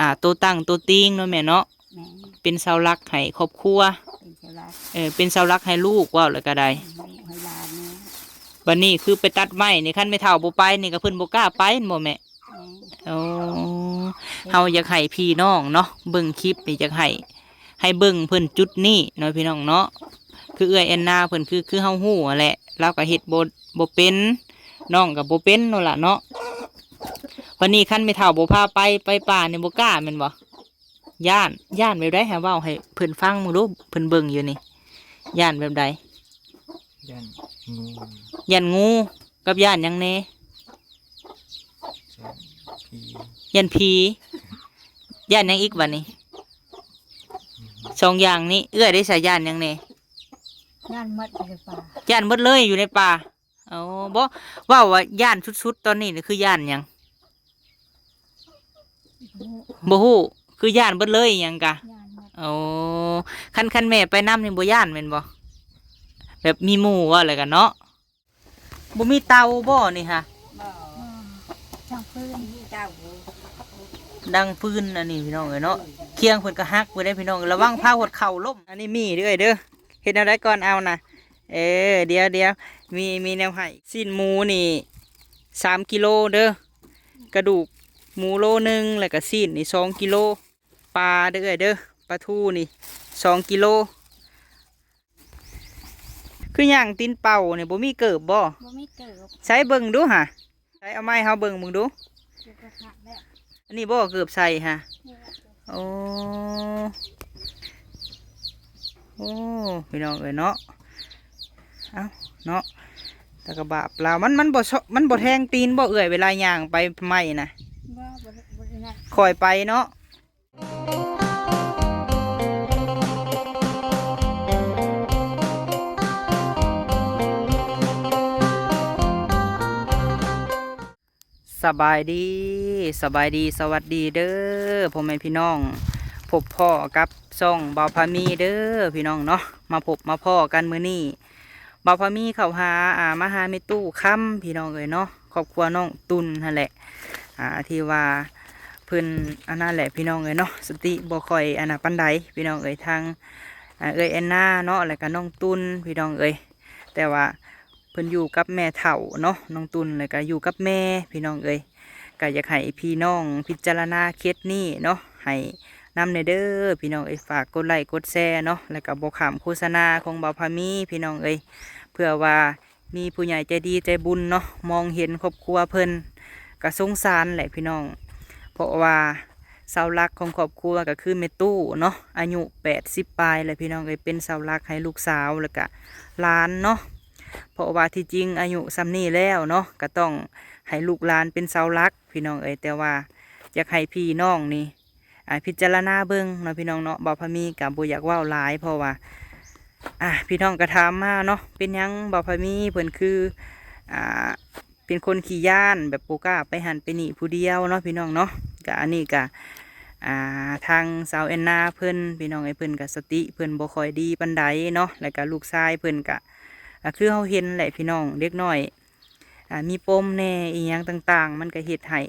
อ่าตัวตั้งตัวติงเนาะแม่เนาะแม่เป็นเสาหลักให้ครอบครัวเป็นเจ้าลักเออเป็นเสาหลักให้ลูกว่าแล้วก็ได้ให้ให้หลานเนี่ยบัดนี้คือไปตัดไม้นี่คันไม่เท่าบ่ไปนี่ก็เพิ่นบ่กล้าไปบ่แม่แม่โอ้เฮาอยากให้พี่น้องเนาะเบิ่งคลิปนี่อยากให้ให้เบิ่งเพิ่นจุดนี้เนาะพี่น้องเนาะคือเอื้อยแอนนาเพิ่นคือคือเฮาฮู้อะแหละเราก็เฮ็ดบ่บ่เป็นน้องก็บ่เป็นนั่นล่ะเนาะ วันนี้คันไม่เท่าบ่พาไปไปป่านี่บ่กล้าแม่นบ่ย่านย่านแบบใดให้เว้าให้เพิ่นฟังมึงดูเพิ่นเบิ่งอยู่นี่ย่านแบบใดยันงูย่านงูกับย่านหยังแน่ยันผีย่านผีย่านหยังอีกบัดนี้สองอย่างนี้เอื้อยได้ใส่ย่านหยังแน่งานมัดอยู่ในป่าย่านหมดเลยอยู่ในป่าเอาบ่ว่าว่าย่านสุดๆตอนนี้นี่คือย่านหยัง บ่ฮู้คือย่านเบิดเลยหยังกะงานมัดโอ้คันคันแม่ไปนำนี่บ่ย่านแม่นบ่แบบมีหมู่ว่าอะไรกันเนาะบ่มีเตาบ่นี่ฮะบ่ช่างพื้นนี่เจ้าหูดังปืนอันนี้พี่น้องเอ้ยเนาะเคียงเพิ่นก็ฮักไว้ได้พี่น้องระวังพาหดเข่าล้มอันนี้มีเด้อเด้อเฮ็ดแนวใดก่อนเอานะเออเดี๋ยวเดี๋ยวมีมีแนวให้สิ้นหมูนี่สามกิโลเด้อกระดูก หมูโลหนึงแล้วก็สิ้นนี่สองกิโลปลาเด้อเด้อปลาทูนี่สองกิโลคืออย่างตีนเป่าเนี่ยบ่มีเกิบบ่บ่มีเกิบใช้เบิ่งดูฮะใช้เอาไม้เฮาเบิ่งมึงดูอยู่กระทะแล้วอันนี้บ่เกือบใส่ฮะนี่แหละโอ้โอ้พี่น้องเอ้ยเนาะเอาเนาะแตะกระบาปลามันมันบ่ชมันบ่แทงตีนบ่เอื่อยเวลาย่างไปไม่นะ บ่บ่ได้บ่ได้นะคอยไปเนาะสบายดีสบายดีสวัสดีเด้อพ่อแม่พี่น้อง พบพ่อกับซ่องเบาพามีเด้อพี่น้องเนาะมาพบมาพ่อกันมื้อนี้เบาพามีเข้าหาอ่ามาหาเมตู้ค่ำพี่น้องเอ้ยเนาะครอบครัวน้องตุนนั่นแหละ อ่าที่ว่าเพิ่นอันนั้นแหละพี่น้องเอ้ยเนาะสติบ่ค่อยอันน่ะปานใดพี่น้องเอ้ยทางเอ้ยแอนนาเนาะแล้วก็น้องตุนพี่น้องเอ้ยแต่ว่าเพิ่นอยู่กับแม่เฒ่าเนาะน้องตุนแล้วก็อยู่กับแม่พี่น้องเอ้ยก็อยากให้พี่น้องพิจารณาเคสนี้เนาะให้นำในเด้อพี่น้องเอ้ยฝากกดไลค์กดแชร์เนาะแล้วก็บอกขามโฆษณาของเบาพามีพี่น้องเอ้ยเพื่อว่ามีผู้ใหญ่ใจดีใจบุญเนาะมองเห็นครอบครัวเพิ่น ก็สงสารแหละพี่น้อง เพราะว่าเสาหลักของครอบครัวก็คือเมตู้เนาะอายุ80ปลายแหละพี่น้องเอ้ยเป็นเสาหลักให้ลูกสาวแล้วก็หลานเนาะเพราะว่าที่จริงอายุซ้ำนี้แล้วเนาะก็ต้องให้ลูกหลานเป็นเสาหลัก พี่น้องเอ๋ยแต่ว่าอยากให้พี่น้องนี่พิจารณาเบิ่งเนาะพี่น้องเนาะบ่พมีกับบ่อยากว้าหลายเพราะว่าอ่าพี่น้องก็ถามมาเนาะเป็นยังบ่พมีเพิ่นคืออ่า เป็นคนขี้ย่านแบบบ่กล้าไปหันไปนี่ผู้เดียวเนาะพี่น้องเนาะก็อันนี้ก็อ่าทางสาวแอนนาเพิ่นพี่น้องไอ้เพิ่นก็สติเพิ่นบ่คอยดีปานใดเนาะแล้วก็ลูกชายเพิ่นก็อ่าคือเฮาเห็นแหละพี่น้องเด็กน้อยอ่ามีปมแน่อีหยังต่าง ๆ มันก็เฮ็ดให้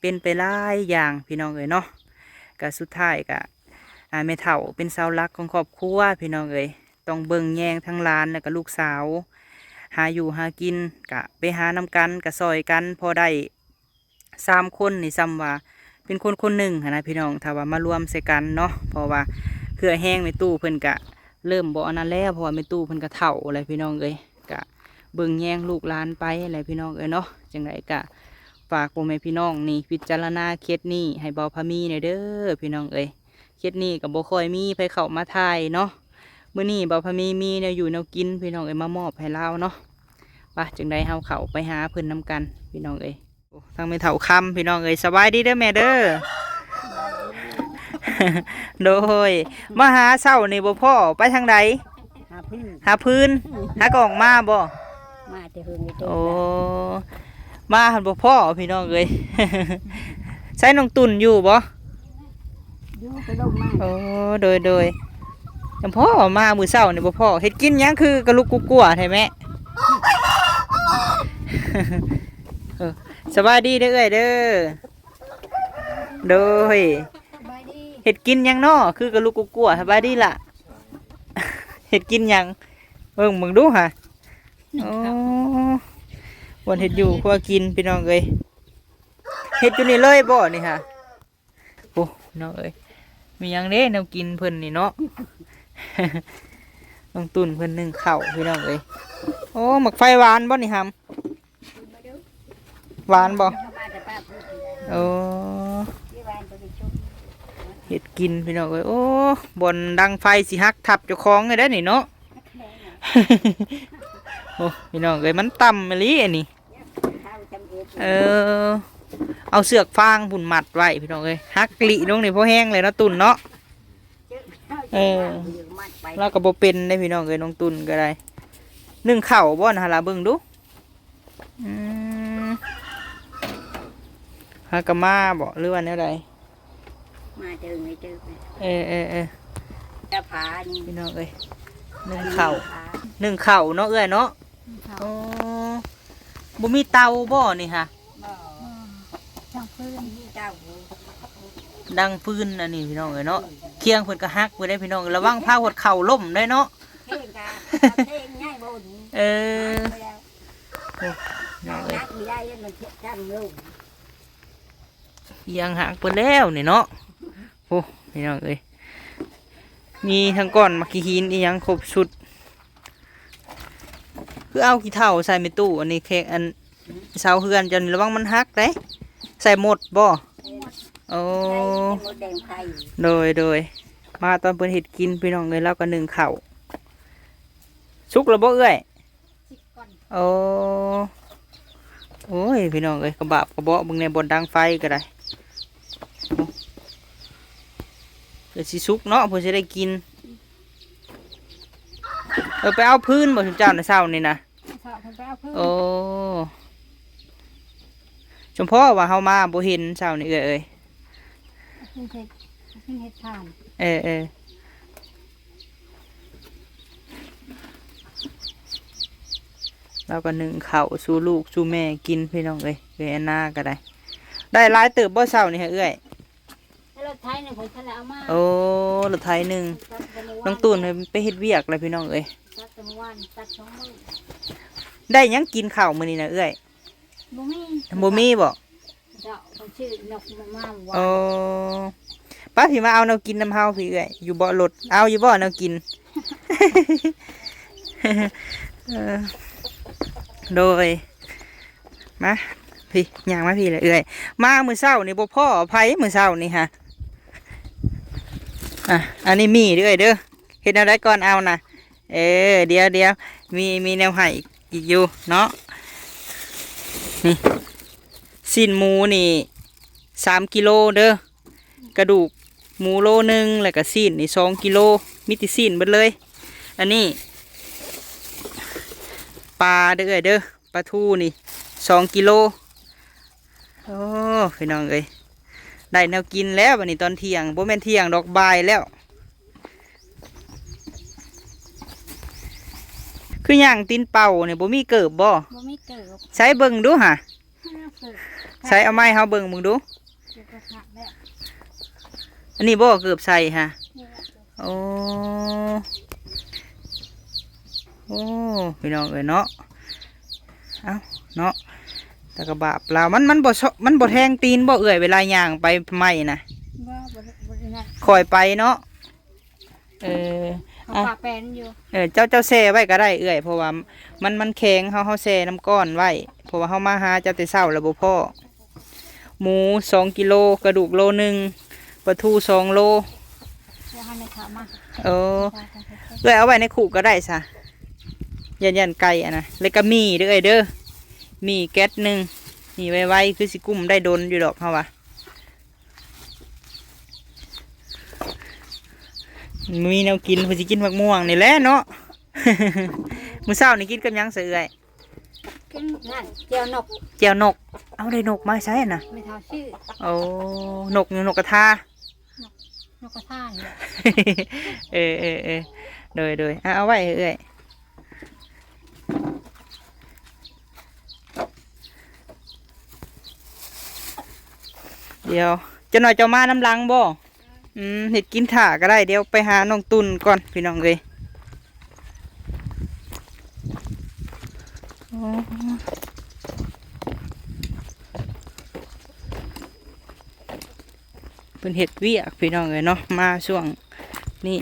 เป็นไปหลายอย่างพี่น้องเอ๋ยเนาะก็สุดท้ายก็อ่าแม่เฒ่าเป็นเสาหลักของครอบครัวพี่น้องเอ๋ยต้องเบิ่งแยงทั้งหลานแล้วก็ลูกสาว หาอยู่หากินกะไปหานำกันกะซอยกันพอได้สามคนนี่ซ้ำว่าเป็นคนคนหนึ่งนะพี่น้องถ้าว่ามารวมใส่กันเนาะเพราะว่าเครือแห้งในตู้เพิ่นกะเริ่มบ่อนั้นแล้วเพราะว่าในตู้เพิ่นกะเฒ่าอะไรพี่น้องเอ้ยกะเบิ่งแย่งลูกหลานไปอะไรพี่น้องเอ้ยเนาะจังไรกะฝากพ่อแม่พี่น้องนี่พิจารณาเคสนี้ให้เบาพามีในอยเด้อพี่น้องเอ้ยเคสนี้กับบ่คอยมีไปเข้ามาทายเนาะ มื้อนี้เบาพามีมีแนวอยู่แนวกินพี่น้องเอ้ยมามอบให้เราเนาะไปจังไดเฮาเข้าไปหาเพิ่นนํกันพี่น้องเอ้ยโอ้ทางไม่เฒ่าคำพี่น้องเอ้ยสบายดีเด้อแม่เด้อโดยมาหาเศร้านี่บ่พ่อไปทางใดหาพึ่งหาพื้นหากล่องมาบ่มาแต่เฮิงนี่ตัวโอ้มาหันบ่พ่อพี่น้องเอ้ยใช้น้องตุ่นอยู่บ่อยู่ไปลงมาโอ้โดยโดย แต่พ่อมามือเศร้าเนี่บ่พ่อเฮ็ดกินยังคือกระลุกกุกัวใช่ไหมสบายดีเด้อเอ้ยเด้อโดยเห็ดกินยังนอคือกระลูกกลัวสบายดีล่ะเห็ดกินยังเบิ่งมึงดูฮะอ้วันเห็ดอยู่ครัวกินพี่น้องเอ้ยเห็ดอยู่นี่เลยบ่นี่ฮะโอ้น้องเอ้ยมียังเด้แนวกินเพิ่นนี่เนาะ น้องตุนเพิ่นนึ่งเข้าพี่น้องเอ้ยโอ้หมักไฟหวานบ่นี่ฮัมหวานบ่โอ้เห็ดกินพี่น้องเอ้ยโอ้บนดังไฟสิฮักทับเจ้าของเลยได้นี่เนาะโอ้พี่น้องเอ้ยมันต่ำมะลิอันนี้เออเอาเสือกฟางบุ่นมัดไว้พี่น้องเอ้ยฮักลิลงนี่พอแห้งเลยนาะตุ่นเนาะเออ เราก็บ่เป็นได้พี่น้องเอ้ยน้องตุ่นก็ได้นึ่งข้าวบ่นะฮะล่ะเบิ่งดูอืมฮากามาบ่หรือว่าแนวใดมาเจอไม่เจอเออเออเออจะผานี่พี่น้องเอ้ยนึ่งข้าวผานึ่งข้าวเนาะเอ้ยเนาะข้าวอ๋อบ่มีเตาบ่นี่ฮะบ่ช่างพื้นนี่เจ้าหู ดังฟืนอันนี้พี่น้องเอ้ยเนาะเคียงเพิ่นก็ฮักไว้ได้พี่น้องระวังพาหดเข่าล่มได้เนาะเท่งกาเท่งง่ายบนเออไปแล้วพี่น้องเอ้ยนักไม่ได้เลยมันเท่จำลูกเคียงหักเพิ่นแล้วนี่เนาะโอ้พี่น้องเอ้ยมีทั้งก้อนมักขี้หินอีหยังครบชุดคือเอาขี้เถ้าใส่ในตู้อันนี้แค่อันเสาเฮือนจนระวังมันหักเด้ใส่หมดบ่ โอ้ใส่หมดแดงไข่โดยโดยมาตอนเพิ่นเห็ดกินพี่น้องเลยแล้วก็หนึ่งเข่าวสุกแล้วบ่เอ้อยโอ้โอ้ยพี่น้องเอ้ยกระบาบกระเบาะมึงในบนดังไฟก็ได้โอ้เดี๋ยวสิสุกเนาะเพื่อจะได้กินเออไปเอาพื้นบ่ถึงเจ้าในเช้านี่นะสอบไปเอาเพิ่มโอ้ชมพ่อว่าเฮามาบ่เห็นเช้านี่เอ้ย เอ้ยขึ้นเห็ดขึ้นเห็ดทานเออเออเราก็นึ่งข้าวสู่ลูกสู่แม่กินพี่น้องเอ้ยเอ้ยอันนาก็ได้ ได้หลายเติบบ่เช้านี่ฮะเอ้ยแล้วรถไทยเนี่ยผมทะเลเอามาโอ้รถไถหนึ่งน้องตูนไปเฮ็ดเวียกเลยพี่น้องเอ้ยตัดตะวันตัดสองมือได้หยังกินข้าวมื้อนี้นะเอ้ยบ่มีบ่มีบ่ เจ้าคนชื่อนกมามาว่าโอ้ป้าพี่มาเอาแนวกินน้ำเฮาพี่เอ้ยอยู่บ่รถเอาอยู่บ่แนวกิน เออโดยมาพี่ย่างมาพี่เลยเอ้ยมามือเช้านี่บ่พ่อไผมือเช้านี่ฮะอะอันนี้มีเด้อเอ้ยเด้อเฮ็ดแนวใดก่อนเอานะเออเดี๋ยวเดี๋ยวมีมีแนวให้อีกอยู่เนาะนี่ สิ้นหมูนี่สามกิโลเด้อกระดูกหมูโลหนึงแล้วก็สิ้นนี่สองกิโลมิติสิ้นเบิดเลย อันนี้ปลาเด้อเอ้ยเด้อปลาทูนี่สองกิโลโอ้พี่น้องเอ้ยได้แนวกินแล้ววันนี้ตอนเที่ยงบ่แม่นเที่ยงดอกบายแล้ว คืออย่างตีนเป่าเนี่ยบ่มีเกิบบ่บ่มีเกิดใช้เบิ่งดูหะเกิด ใช้เอาไม้เฮาเบิ่งมึงดู เกิดกระหักแล้วอันนี้บ่เกิบใส่ฮะ นี่แหละโอ้ โอ้ พี่น้องเอ้ยเนาะ เอาเนาะแต่กระบาปลามันมันบ่ชมันบ่แทงตีนบ่เอื่อยเวลาย่างไปไม่นะว่าบ่ได้บ่ได้นั่นคอยไปเนาะ เออ เขาอะปากแปลนอยู่เออเจ้าเจ้าแซ่ไว้ก็ได้เอื่อย เพราะว่ามันมันแข็งเฮาเฮาแซ่น้ำก้อนไว้ เพราะว่าเฮามาหาเจ้าแต่เช้าแล้วบ่พ่อ หมูสองกิโลกระดูกโลหนึ่งปลาทูสองโลแล้วให้ในขามาเออเอ้ยเอาไว้ในขู่ก็ได้ซะยันยันไก่อะนะแล้วก็มีเด้อเอ้ยเด้อมีแก๊สหนึ่งมีไว้ไว้คือสิกุ้มได้โดนอยู่ดอกเฮาวะมีแนวกินเพิ่นสิกินมะม่วงนี่แหละเนาะมื้อเช้านี่กินกับหยังเสือเอ้ย กินนั่นเจียวนกเจียวนก เอาได้นกมาใช้น่ะไม่เท่าชื่อโอ้นกนกกระทานกกระท่านเนี่ยเออเออเออโดยโดยอะเอาไว้เอ้ยเดี๋ยวเจะหน่อยเจะมาน้ำลังบ่ อืมเห็ดกินถ่าก็ได้ เดี๋ยวไปหาน้องตุนก่อนพี่น้องเลยอ๋อ เป็นเห็ดเวียกพี่น้องเลยเนาะมาช่วงนี้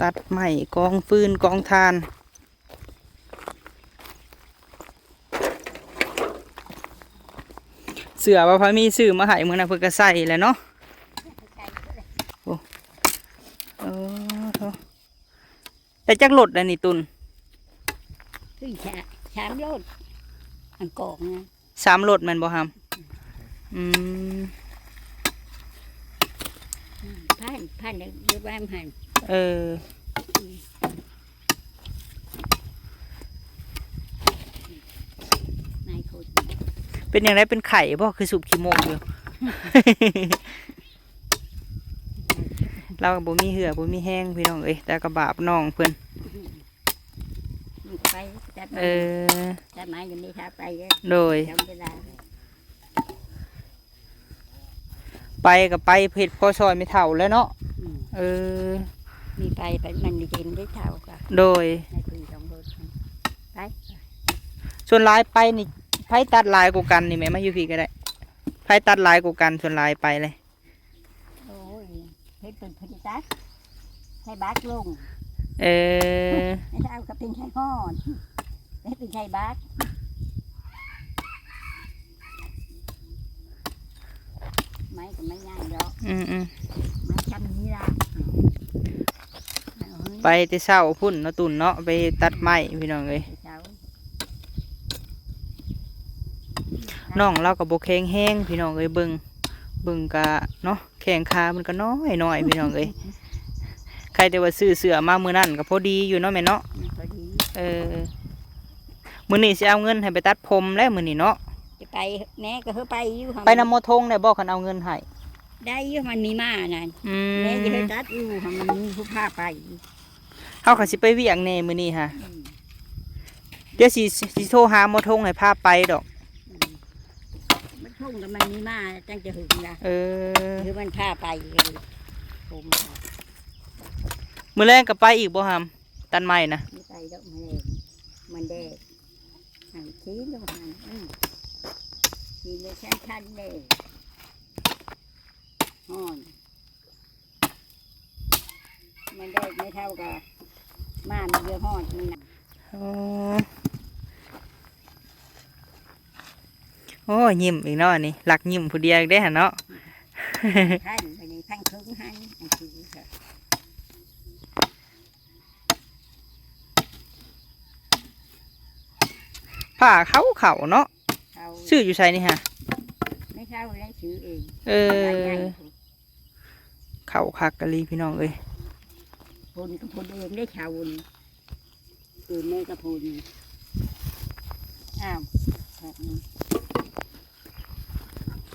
ตัดไม้กองฟืนกองทานเสือว่าพระมีซื้อมาให้มือนะเพื่อก็ใส่แหล้วเนาะโอ้เออโถ่ แต่จักรถอันนี้ตุนคือชาชามโลดอันกอกนะสามรถแมันบ่ฮัมอืมพันพันเดี๋ยวบ้านพันเออ นายคนเป็นอย่างไรเป็นไข่บ่คือสูบขี้โมกอยู่ เราก็บ่มีเหือบ่มีแห้งพี่น้องเอ้ยแต่กระบาบน้องเพิ่นมันไปจัดเออจัดไม้ยังไม่ท้าไปเลยโดย จำเวลาไปก็ไปเผ็ดพอซอยไม่เท่าแล้วเนาะอืมเออ มีไปไปมันดีเจนได้เท่ากันโดย ในปีสองรถไปส่วนหลายไปนี่ไผตัดลายกูกันนี่แหม่มาอยู่พี่ก็ได้ไผตัดลายกูกันส่วนหลายไปเลยโอ้ย เพชรเป็นพนิตัสให้บาสลงเออไม่เท่ากับเป็นไช่ฮอดไม่เป็นไช่บาสไม้ก็ไม่ง่ายดอกอืมอืมไม้จำนี้ละเอาเฮ้ยไปแต่เช้าพุ่นเนาะตุนเนาะไปตัดไม้พี่น้องเลยเจ้าน้องเรากับบกแข็งแห้งพี่น้องเลยเบิง เบิงกะเนาะแข่งขามันก็น้อยน้อยพี่น้องเลยใครแต่ว่าซื้อเสือมามือนั่นก็พอดีอยู่เนาะแม่เนาะมันพอดีเออมือนี้สิเอาเงินให้ไปตัดผมแล้วมือนี้เนาะจะไปแม่ก็เฮาไปอยู่ค่ะไปนำโมทงได้บอกคันเอาเงินให้ได้อยู่มันมีมานั่นอืมแม่จะให้ตัดอยู่ค่ะมันมีผู้พาไปเฮาก็สิไปเวียงแน่มือนี้ฮะอืมเดี๋ยวสิสิโทรหาโมทงให้พาไปดอกอืม มันทุ่งกับมันมีมาจังจะหึงละเออหรือมันพาไปเลยผมมือแรงก็ไปอีกบ่ฮัมตันไม้นะไม่ไปดอกมันเองมันแดดหันชี้ลงหันอืมชี้เลยชันชันๆเลยห่อนมันได้ไม่เท่ากับมามันเยอะห่อนมันน่ะ อ๋อ โอ้ยยิ้มอีกเนาะอันนี่หลักยิ้มผู้เดียวอีกได้อหั่นเนาะท่านไปในพังครึ่งหันอันคือค่ะผ้าเขาเขาเนาะเขาชื่ออยู่ใช่นี่ฮะไม่เท่าได้ซื้อเองเอได้ไงอเขาคักกะลีพี่น้องเอ้ยพลกับพลเองได้ชาวนี่อื่นไม่กับพลอ้าวแบบนี้เ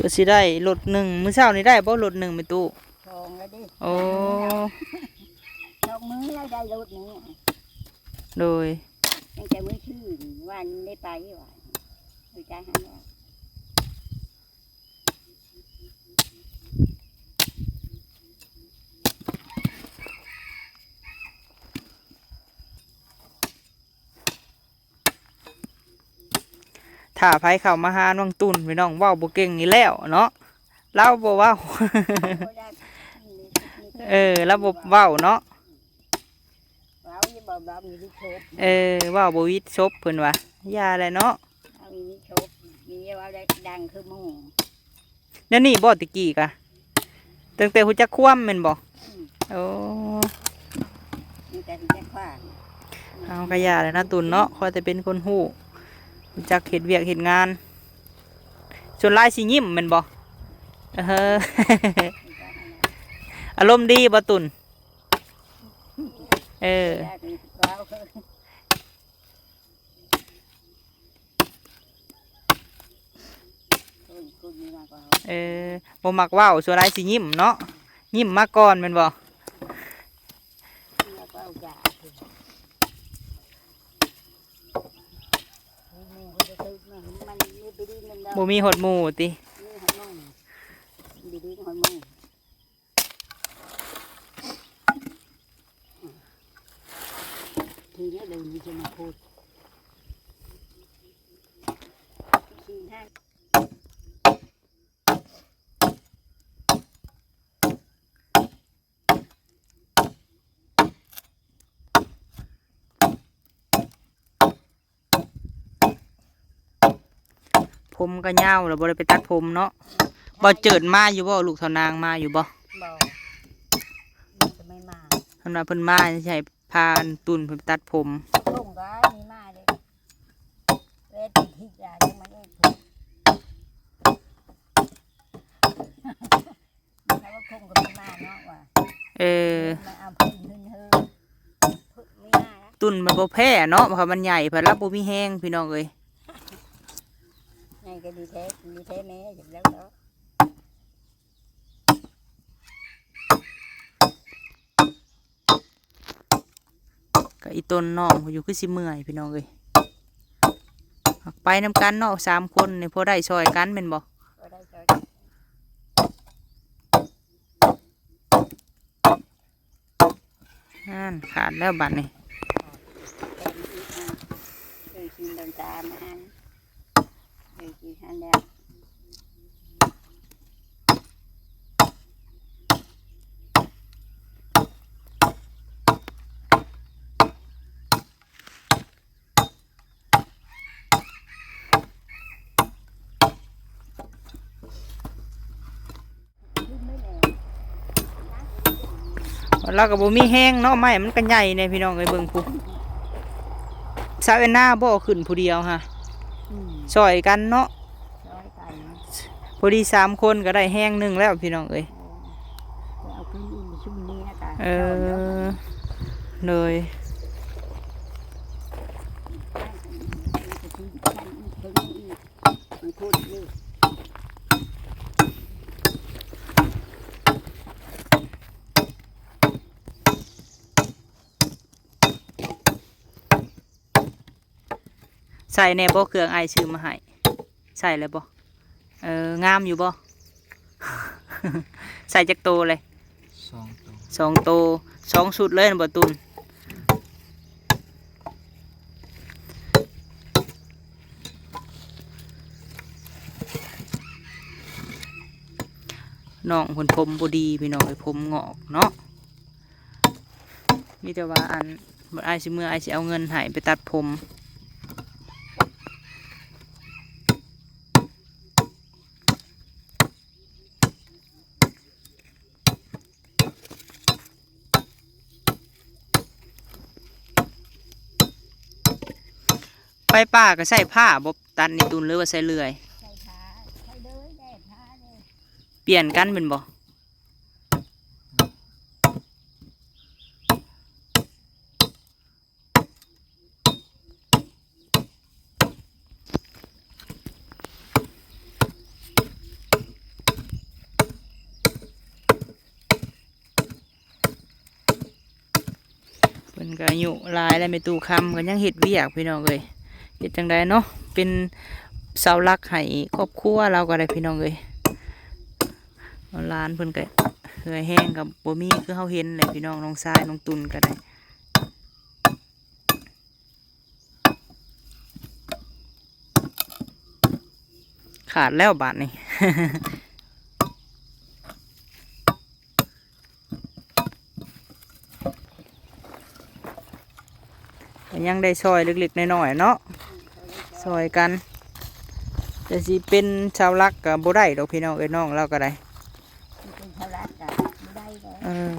พื่อสิได้รถหนึ่งมื้อเช้านี้ได้บ่รถหนึ่งไปตู้ทองแล้วดิโอ้ดอกมือแล้วได้รถนี้โดยตั้งแต่มือชื่อวันได้ไปว่ะดูใจหันว่ ถ้าไผเข้ามาหาน้องตุนพี่น้องเว้าบ่เก่งนี่แล้วเนาะเราบ่เว้าบ่ได้เออเราบ่เว้าเนาะเราอย่าบอกเรามีที่โชบเออเว้าบ่วิดซบเพิ่นว่าอย่าแหละเนาะเรามีที่โชบมีว่าได้ดังคือหมู่แล้วนี่บ่ตะกี้กะตั้งแต่ฮู้จักคว่ำแม่นบ่โอ้มีแต่ที่จะขว้างเอากะอย่าแหละนะตุนเนาะคอยแต่เป็นคนฮู้รู้ จักเฮ็ดเวียกเฮ็ดงาน ส่วนลายสิยิ้มม่นบ่เอออารมณ์ดีบ่ตุนเออได้มีเราคือคนคนมีมากว่าเราเออบ่มักเว้าส่วนลายสิยิ้มเนาะยิ้มมาก่อนม่นบ่แล้วก็เอาจ่าคือหมู่เขาจะซื้อมามันไม่ไปดีมันเรา บ่มีหดหมูติ นี่หอยมองดีดีหอยมองทีนี้เดินจะมาพูดทีห้า ผม ก็ยาวแล้วบ่ได้ไปตัดผมเนาะบ่เจิดมาอยู่บ่ลูกเท่านางมาอยู่บ่บอกมันจะไม่มาเพิ่นว่าเพิ่นมาใช่พาอันตุนเพิ่นไปตัดผมลงก็มีมาเลยเวทีที่ยายังไม่ได้ถูกใครว่าคงก็ไม่มาเนาะว่ะเออมาเอาพื้นขึ้นเฮ้พึ่งไม่มาแล้วตุนมันบ่แพ้เนาะเพราะมันใหญ่เพิ่นรับบ่มีแห้งพี่น้องเอ้ย ไงก็ดีแท้ดีแท้แม่อย่างแล้วเนาะก็อีต้นน้องอยู่คือสิเมื่อยพี่น้องเอ้ยไปนำกันเนาะสามคนนี่พอได้ช่วยกันแม่นบ่ก็ได้ก็นั่นขาดแล้วบัดนี้ได้ อีกมาเคยกินดำตามาอันเคยกินแล้วเราก็บ่มีแห้งเนาะไม้มันก็ใหญ่เนี่ยพี่น้องเอ้ยเบิ่งผู้สาวเอ็นหน้าบ่ขึ้นผู้เดียวฮะ ช่วยกันเนาะร้อยกันพอดีสามคนก็ได้แห้งหนึงแล้วพี่น้องเอ้ยเอาขึ้นอีกชุ่มนี้นะจ๊ะเออเลย มันพูดนี่ ใส่ในบ่เครื่องไอายชื่อมาให้ใส่เลยบ่เอองามอยู่บ่ ใส่จักโตเลยสองตัวสองโตสองชุดเลยนะบ่ตุนน้องคนผมบดีพี่น้องไอ้ผมงอกเนาะมีแต่ว่าอันบ่อายสิเมื่ออายสิเอาเงินให้ไปตัดผม ไปป่าก็ใส่ผ้าบบตัดในตุนหรือว่าใส่เลื่อยใช่ขาใช่เด้อได้าเด้อเปลี่ยนกันเป็นบ่เพิ่นก็อายุหลายแล้วไม่ตู้คำก็ยังเฮ็ดเวียกพี่น้องเอ้ย เฮ็ดจังไดเนาะเป็นเสาหลักให้ครอบครัวเราก็ได้พี่น้องเอ้ยเอานเพิ่นก็เหือยแห้งกับบ่มีคือเฮาเห็นเลยพี่น้องน้องชายน้องตุนก็ได้ขาดแล้วบาทนี่ยังได้ซอยเล็กๆน้อยๆเนาะ ซอยกันแต่สิเป็นชาวลักกับบ่ได้ดอกพี่น้องเอ้ยน้องเราก็ได้มันเป็นชาวรักกันไม่ได้เลยเออ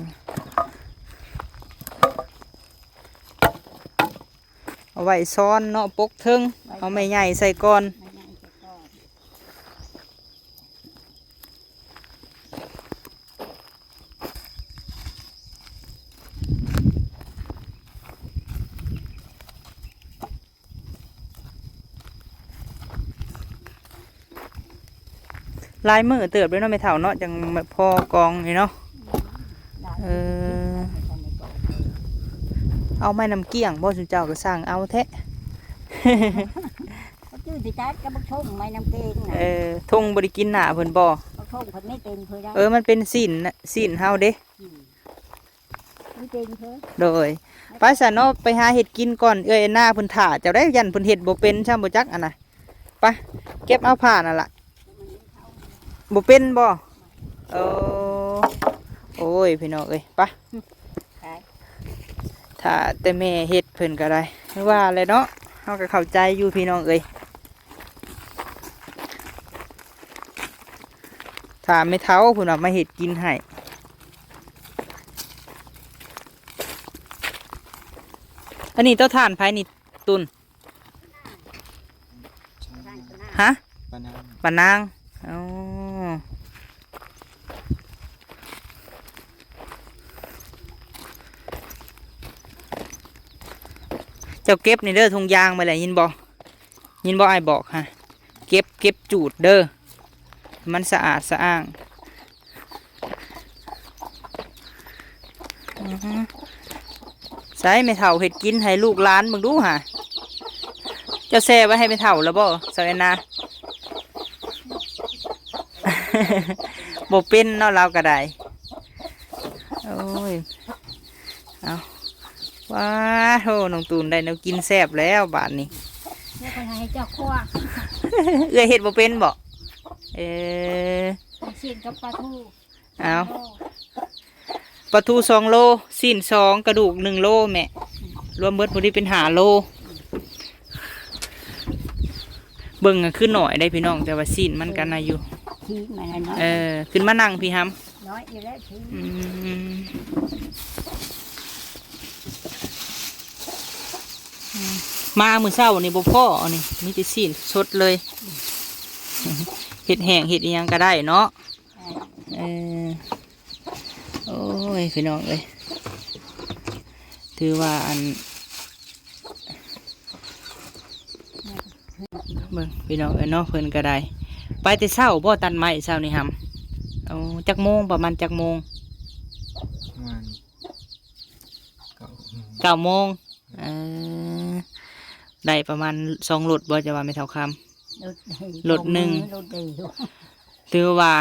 เอาไว้ซ้อนเนาะปกเทึงเอาไม่ใหญ่ใส่ก่อน มันยังจะก่อน ลายมือเติบด้วยเนาะไม่เท่าเนาะจังพอกองนี่เนาะได้เออไม่ได้ก่อนเลยเอาไม้น้ำเกี้ยงบ่สุเจ้าก็สร้างเอาแท้เขาจืดสิจัดก็บักชงไม่น้ำเกงนะเออทงบ่ได้กินหน้าเพิ่นบ่บักชงเพิ่นไม่เป็นเพิ่นได้เออมันเป็นศีลน่ะศีลเฮาเด้มไม่เป็นเพิ่นโดยไปซะเนาะไปหาเห็ดกินก่อนเอ้ยหน้าเพิ่นถ่าเจ้าได้ยันเพิ่นเฮ็ดบ่เป็นช่ำบ่จักอันน่ะไปเก็บเอาผ่านนั่นล่ะ บ่เป็นบ่เออโอ้ยพี่น้องเอ้ยไปขายถ้าแต่แม่เฮ็ดเพิ่นก็ได้ไม่ว่าเลยเนาะเฮาก็เข้าใจอยู่พี่น้องเอ้ยถ้าไม่เท้าเพิ่นว่ามาเฮ็ดกินให้อันนี้เต้าถ่านไผนี่ตุนท่านก็น่าฮะปานางปานางอ๋อเจ้าเก็บนี่เด้อทุงยางมาเลยยินบอกยินบอกไอายบอกฮะเก็บเก็บจูดเด้อมันสะอาดสะอ้างใส่ไม่เท่าเห็ดกินให้ลูกล้านมึงดูฮะเจ้าแซ่ไว้ให้ไม่เท่าแล้วบ่สวัสนาบ่เป็นเนาะเราก็ได้ โอ้ย เอา ว้าโหน้องตูนได้แนวกินแซ่บแล้วบาทนี้เนี่ยคนให้เจ้าครัวเอื้อยเห็ดบ่เป็นบ่เออเสียนกับปลาทูเอาปลาทูสองโลสิ้นสองกระดูกหนึ่งโลแม่รวมเบิดพอดีเป็นหาโล เบิ่งอะขึ้นหน่อยได้พี่น้องแต่ว่าสิ้นมันกันอายุทีมันน่ะน้อยเออขึ้นมานั่งพี่ฮัมน้อยอยู่แล้วที มมามือเศร้านี่บ่พ่ออันนี่มีแต่สิ้นสดเลยเห็ดแห้งเห็ดอิหยังก็ได้เนาะเออโอ้ยพี่น้องเอ้ยถือว่าอันเบิ่งพี่น้องเอ้ยเนาะเพิ่นก็ได้ ไปแต่เช้าบ่ตันไม้เช้านี่ฮัมเอาจักโมงประมาณจักโมงประมาณเก้าโมงเก้าโมงเออ ได้ประมาณสองรถบ่จะว่าไม่เท่าครถรถหนึ่งรถเดียวำถือว่า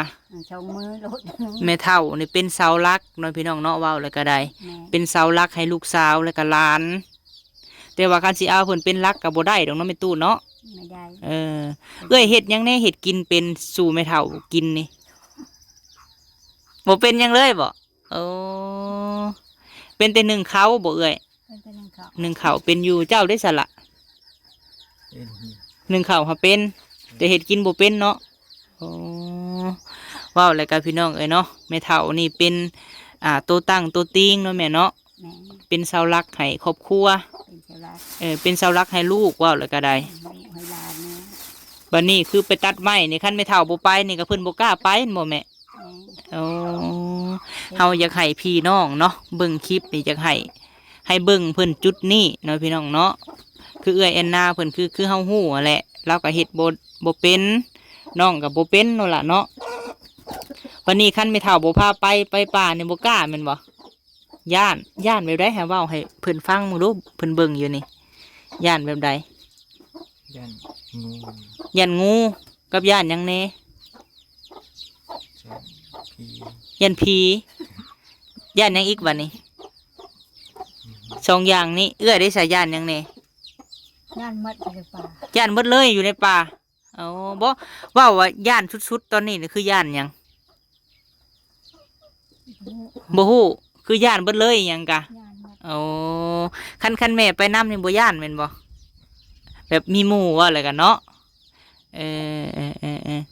สองมือรถหนึ่งแม่เท่านี่เป็นเสาหลักเน้อยพี่น้องเนาะเว้าเลยก็ได้แม่เป็นเสาหลักให้ลูกสาวและก็หลาน แต่ว่าการสิเอาเพิ่นเป็นหลักกับบ่ได้ดอกเนาะไม่ตู้เนาะไม่ได้เออเอ้ยเฮ็ดหยังแน่เฮ็ดกินเป็นสู่ไม่เท่ากินนี่บ่เป็นหยังเลยบ่โอ้เป็นแต่หนึ่งเขาบ่เอ้ยเป็นเป็นนังเขาหนึ่งเขาเป็นอยู่เจ้าได้สละเป็น หนึ่งเขาหาเป็น แต่เฮ็ดกินบ่เป็นเนาะโอ้ว้าวแล้วก็พี่น้องเอ้ยเนาะแม่เฒ่านี่เป็นอ่าตัวตั้งตัวติงเนาะแม่เนาะแม่เป็นเสาหลักให้ครอบครัวเป็นเจ้าลักเออเป็นเสาหลักให้ลูกว้าวแล้วก็ได้ให้ให้หลานเนี่ยบัดนี้คือไปตัดไม้นี่คันไม่เท่าบ่ไปนี่ก็เพิ่นบ่กล้าไปเห็นบ่แม่แม่โอ้เฮาอยากให้พี่น้องเนาะเบิ่งคลิปนี่อยากให้ให้เบิ่งเพิ่นจุดนี้เนาะพี่น้องเนาะ คือเอื้อยแอนนาเพิ่นคือคือเฮาฮู้อะแหละเราก็เฮ็ดบ่บ่เป็นน้องก็บ่เป็นนั่นล่ะเนาะวันนี้คันไม่เท่าบ่พาไปไปป่านี่บ่กล้าแม่นบ่ย่านย่านแบบใดให้เว้าให้เพิ่นฟังมึงดูเพิ่นเบิ่งอยู่นี่ย่านแบบใดยันงูย่านงูกับย่านหยังแน่ยันผียันผียันหยังอีกวะนี่สองอย่างนี้เอื้อได้สายยันหยังเนี่ ยย่านมัดอยู่ในป่ายันหมดเลยอยู่ในป่าเอาบ่ว่าว่าย่านสุดๆตอนนี้นี่คือย่านหยังบ่ฮู้คือย่านเบิดเลยหยังกะย่านมัดโอ้คันคันแม่ไปน้ำนี่บ่ย่านแม่นบ่แบบมีหมู่ว่าอะไรกันเนาะเออเออเออเออ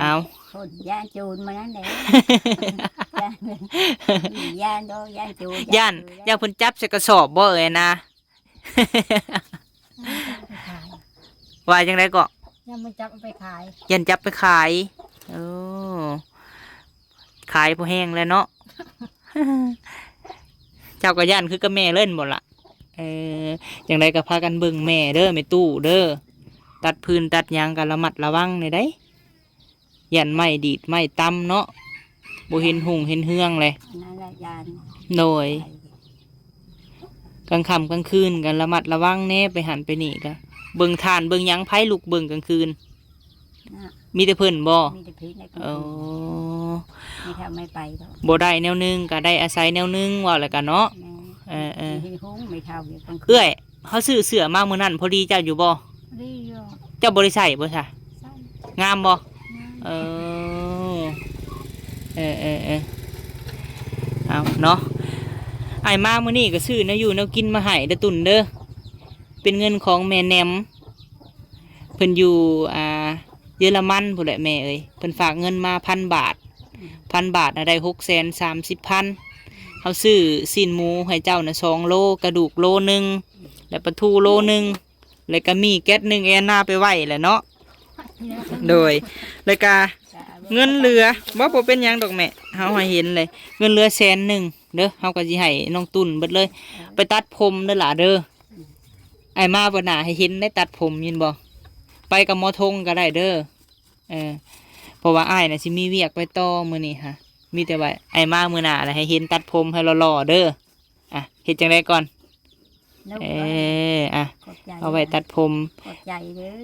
เอา คนย่านจูนมานั่นแหละย่านย่านโดย่านจูนย่านย่านเพิ่นจับใส่กระสอบบ่เอ่ยนะไปขาย ว่าจังไดก็ย่านมันจับเอาไปขายยันจับไปขายโอ้ขายพอแห้งแล้วเนาะ เจ้าก็ย่านคือกับแม่เล่นหมดละเอออย่างไรก็พากันเบิ่งแม่เด้อไม่ตู้เด้อตัดพื้นตัดหยางกันระมัดระวังในได้ยันไม่ดีดไม่ตำเนาะบ่เห็นหุงเห็นเฮืองเลยอันนั่นแหละย่านโดยกลางค่ำกลางคืนกันระมัดระวังแน่ไปหันไปนี่ก็ เบิ่งทานเบิ่งหยังไผลูกเบิ่งกลางคืนนะมีแต่เพิ่นบ่มีแต่พิษในกลางโอ้คืนไม่ทำไม่ไปหรอกบ่ได้แนวหนึงก็ได้อาศัยแนวหนึงว่าแล้วกันเนาะ แม่เออเออ มีหุ้งไม่เท่าอยู่กลางคืนเอื้อยเขาซื้อเสื้อมามื้อนั้นพอดีเจ้าอยู่บ่รีอยู่เจ้าบ่ได้ใส่บ่ซะใส่งามบ่ น้เออ เออเออเออเอาเนาะไอ้มามื้อนี้ก็ซื้อแนวอยู่แนวกินมาให้เด้อตุ่นเด้อ เป็นเงินของแม่แนมเพิ่นอยู่อ่าเยอรมันพุ่นแหละแม่เอ้ยเพิ่นฝากเงินมาพันบาทพันบาทน่ะได้หกแสนสามสิบพันเขาซื้อสินหมูให้เจ้าน่ะสองโลกระดูกโลหนึ่งและปลาทูโลหนึ่งแล้วก็มีแก๊สหนึ่งแอนนาไปไหวแหละเนาะโดยแล้วก็เงินเหลือบ่บ่เป็นยังดอกแม่เฮาให้เห็นเลย เงินเหลือแสนหนึ่งเด้อเฮาก็สิให้น้องตุ่นเบิดเลย ไปตัดผมเด้อล่ะเด้อ ไอ้มาบ่น่าให้เห็นได้ตัดผมยินบ่ไปกับหมอทงก็ได้เด้อเออเพราะว่าอ้ายน่ะสิมีเวียกไปต่อมื้อนี้ฮะมีแต่ว่าไอ้มามื้อหน้าน่ะให้เห็นตัดผมให้หล่อๆเด้ออะเฮ็ดจังไดก่อนนุ๊กเอออะขอบใจเอาไว้ตัดผมขอบใจเด้อ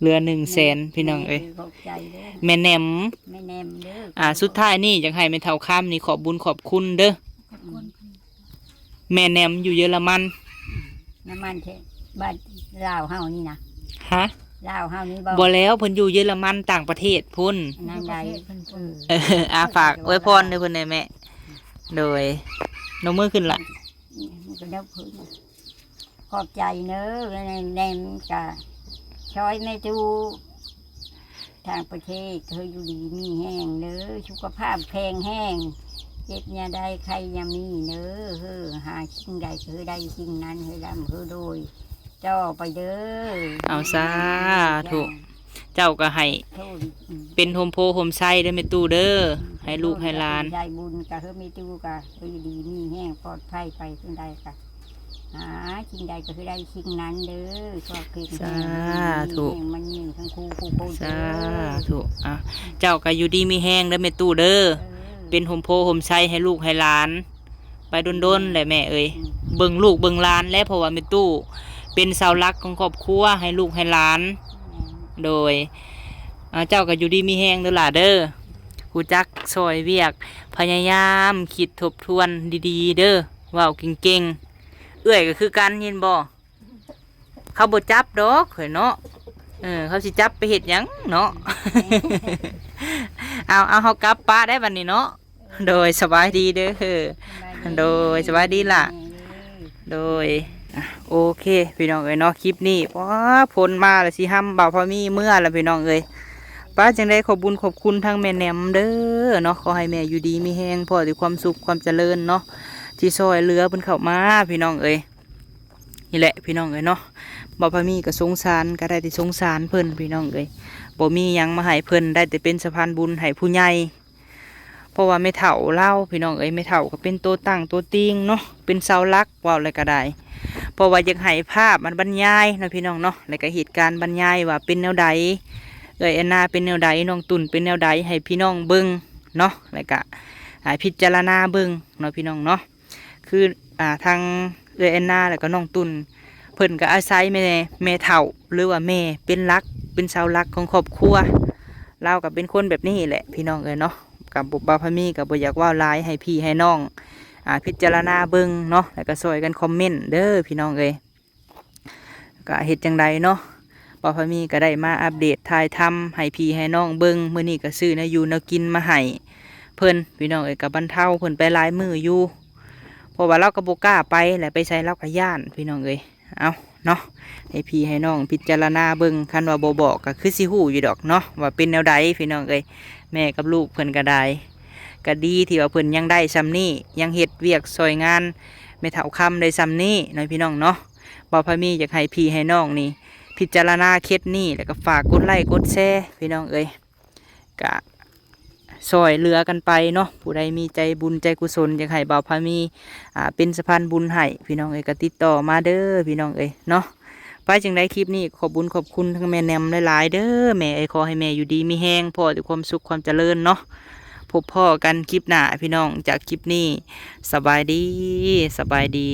เหลือ1แสนพี่น้องเอ้ยขอบใจเด้อแม่แหนมแม่แนมเด้ออ่าสุดท้ายนี่อยากให้แม่เฒ่าข้ามนี่ขอบบุญขอบคุณเด้อขอบคุณแม่แหนมอยู่เยอรมัน น้ำมันเทบ้านลาวเฮานี่นะฮะลาวเฮานี่บ่บ่แล้วเพิ่นอยู่เยอรมันต่างประเทศพุ่นนั่นใดเออเอออาฝากอวยพรด้วยเพิ่นได้แม่โดยนมมือขึ้นละมันก็เดาพื้นขอบใจเนอะแนมแนมกะช้อยไม่ดูทางประเทศเธออยู่ดีมีแห้งเนอะสุขภาพแข็งแห้ง เจ็บยาได้ใครยามีเนอะเฮ้อหาสิ่งใดเธอได้สิ่งนั้นเธอดำเธอโดยเจ้าไปเด้อเอาซาถูกเจ้าก็ให้โทษอืมเป็นโฮมโพโฮมไซเด้อแม่ตู้เด้อให้ลูกให้หลานใจบุญกะเธอมีตู้กะเธออยู่ดีมีแห้งปลอดภัยไปสิ่งใดกะหาสิ่งใดก็คือได้สิ่งนั้นเด้อชอบเก่งสาธุมันหนึ่งทั้งคู่คู่คู่สาธุอะเจ้าก็อยู่ดีมีแห้งเด้อแม่ตู้เด้อ เออเป็นโฮมโพโฮมไซให้ลูกให้หลาน ไปดนๆแหละแม่เอ้ยอืมเบิ่งลูกเบิ่งหลานและเพราะว่าแม่ตู้ เป็นเสาหลักของครอบครัวให้ลูกให้หลาน โดยอ่าเจ้าก็อยู่ดีมีแห้งเด้อล่ะเด้อกูจักซอยเวียก พยายามคิดทบทวนดีๆ เด้อเว้าเก่งๆเอื้อยก็คือกันยินบ่เขาบ่จับดอกข่อยเนาะเออเขาสิจับไปเฮ็ดหยังเนาะ เอาเอาเฮากลับป้าได้บัดนี้เนาะโดยสบายดีเด้อโดยสวัสดีล่ะ โดยอะโอเค พี่น้องเอ้ยเนาะคลิปนี้ว้าผลมาแล้วสิห้ำบ่าวพอมีเมื่อแล้วพี่น้องเอ้ยป้าจังได้ขอบบุญขอบคุณทางแม่แหนมเด้อเนาะขอให้แม่อยู่ดีมีแห้งพอด้วยความสุขความเจริญเนาะที่ซอยเรือเพิ่นเข้ามาพี่น้องเอ้ยนี่แหละพี่น้องเอ้ยเนาะบ่าวพอมีก็สงสารก็ได้แต่สงสารเพิ่นพี่น้องเอ้ย บ่มียังมาให้เพิ่นได้แต่เป็นสะพานบุญให้ผู้ใหญ่เพราะว่าไม่เถ่าเล่าพี่น้องเอ้ยไม่เถ่าก็เป็นตัวตั้งตัวติงเนาะเป็นเสาลักว่าอะไรก็ได้เพราะว่าอยากให้ภาพมันบรรยายนะพี่น้องเนาะแล้วก็เหตุการณ์บรรยายว่าเป็นแนวใดเอ้ยแอนนาเป็นแนวใดน้องตุ่นเป็นแนวใดให้พี่น้องเบิ่งเนาะแล้วก็ให้พิจารณาเบิ่งเนาะพี่น้องเนาะคืออ่าทางเอ้ยแอนนาแล้วก็น้องตุ่นเพิ่นก็อาศัยแม่แม่เถ่าหรือว่าแม่เป็นลัก เป็นเสาหลักของครอบครัวเราก็เป็นคนแบบนี้แหละ พี่น้องเอ้ยเนาะกับบุบบาพมีกับบุอยากว่าหลายให้พี่ให้น้องอ่าพิจารณาเบิ่งเนาะแล้วก็ซอยกันคอมเมนต์เด้อพี่น้องเอ้ยก็เฮ็ดจังใดเนาะบาพมีก็ได้มาอัปเดตถ่ายทำให้พี่ให้น้องเบิ่งมื้อนี้ก็ซื้อนะอยู่นวกินมาให้เพิ่นพี่น้องเอ้ยกับบรรเทาเพิ่นไปลายมืออยู่เพราะว่าเราก็บ่กล้าไปแหละไปใส่เราก็ย่านพี่น้องเอ้ยเอา เนาะให้พี่ให้น้องพิจารณาเบิ่งคันว่าบ่บอกก็คือสิฮู้อยู่ดอกเนาะว่าเป็นแนวใดพี่น้องเอ้ยแม่กับลูกเพิ่นก็ได้ก็ดีที่ว่าเพิ่นยังได้ซ้ำนี่ยังเฮ็ดเวียกซอยงานไม่เท่าคำได้ซ้ำนี่น้อยพี่น้องเนาะบ่พามีอยากให้พี่ให้น้องนี่พิจารณาเคล็ดนี่แล้วก็ฝากกดไลค์กดแชร์พี่น้องเอ้ยก็ ซอยเหลือกันไปเนาะผู้ใดมีใจบุญใจกุศลอยากให้บ่าวพามีอ่าเป็นสะพานบุญให้พี่น้องเอ้ยก็ติดต่อมาเด้อพี่น้องเอ้ยเนาะไปจึงได้คลิปนี้ขอบุญขอบคุณทั้งแม่แนมหลายๆเด้อแม่ไอ้ยขอให้แม่อยู่ดีมีแห้งพอด้วยความสุขความเจริญเนาะพบพ่อกันคลิปหน้าพี่น้องจากคลิปนี้สบายดีสบายดี